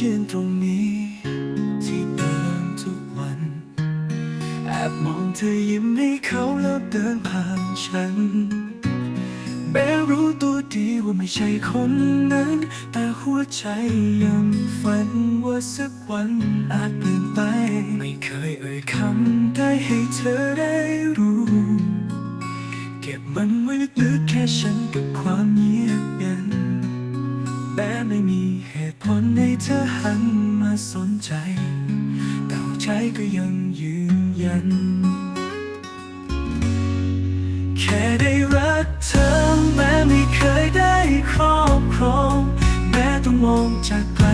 ยืนตรงนี้ ที่เดิมทุกวัน แอบมองเธอยิ้มให้เขาแล้วเดินผ่านฉันแม้รู้ตัวดีว่าไม่ใช่คนนั้น แต่หัวใจยังฝันว่าสักวันอาจเปลี่ยนไป ไม่เคยเอ่ยคำได้ให้เธอได้รู้ เก็บมันไว้ลึกๆแค่ฉันกับความเงียบงันแต่ไม่มี เธอหันมาสนใจ แต่ใจก็ยังยืนยัน แค่ได้รักเธอแม้ไม่เคยได้ครอบครอง แม้ต้องมองจากไกล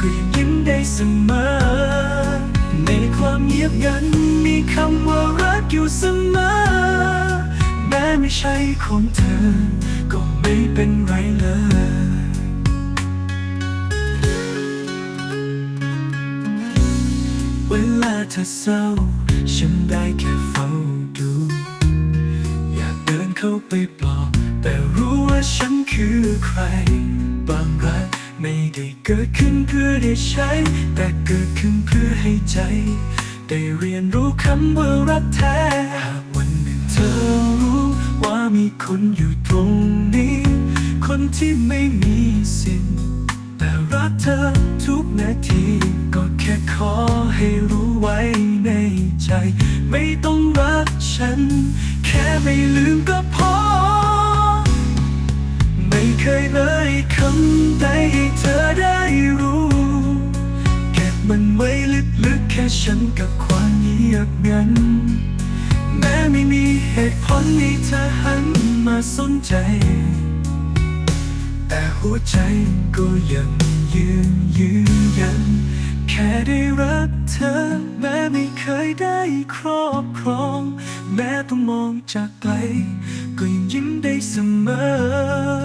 ก็ยังยิ้มได้เสมอ ในความเงียบงันมีคำว่ารักอยู่เสมอ แม้ไม่ใช่ของเธอ ก็ไม่เป็นไรเลย ธอเศร้า ฉันได้แค่เฝ้าดู อยากเดินเข้าไปปลอบแต่รู้ว่าฉันคือใคร บางรักไม่ได้เกิดขึ้นเพื่อได้ใช้ แต่เกิดขึ้นเพื่อให้ใจ ได้เรียนรู้คำว่ารักแท้หากวันหนึ่งเธอรู้ว่ามีคนอยู่ตรงนี้ คนที่ไม่มีสิทธิ์ แต่รักเธอทุกนาที ก็แค่ขอให้รู้ไว้ในใจ ไม่ต้องรักฉัน แค่ไม่ลืมก็พอ ไม่เคยเลยคำใดให้เธอได้รู้ เก็บมันไว้ลึกๆแค่ฉันกับความเงียบงัน แม้ไม่มีเหตุผลให้เธอหันมาสนใจ หัวใจก็ยังยืนยืนยัน แค่ได้รักเธอ แม้ไม่เคยได้ครอบครอง แม้ต้องมองจากไกล ก็ยังยิ้มได้เสมอ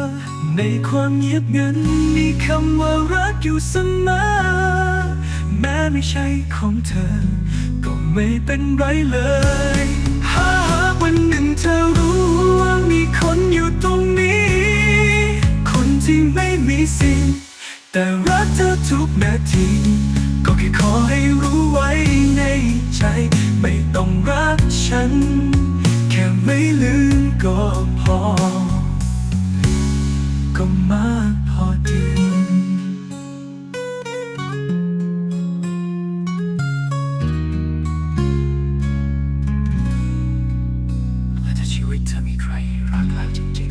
ในความเงียบงันมีคำว่ารักอยู่เสมอ แม้ไม่ใช่ของเธอ ก็ไม่เป็นไรเลย ไม่มีสิ่ง แต่รักเธอทุกนาที ก็แค่ขอให้รู้ไว้ในใจ ไม่ต้องรักฉัน แค่ไม่ลืมก็พอ ก็มากพอดีถ้าชีวิตเธอมีใครรักแล้วจริง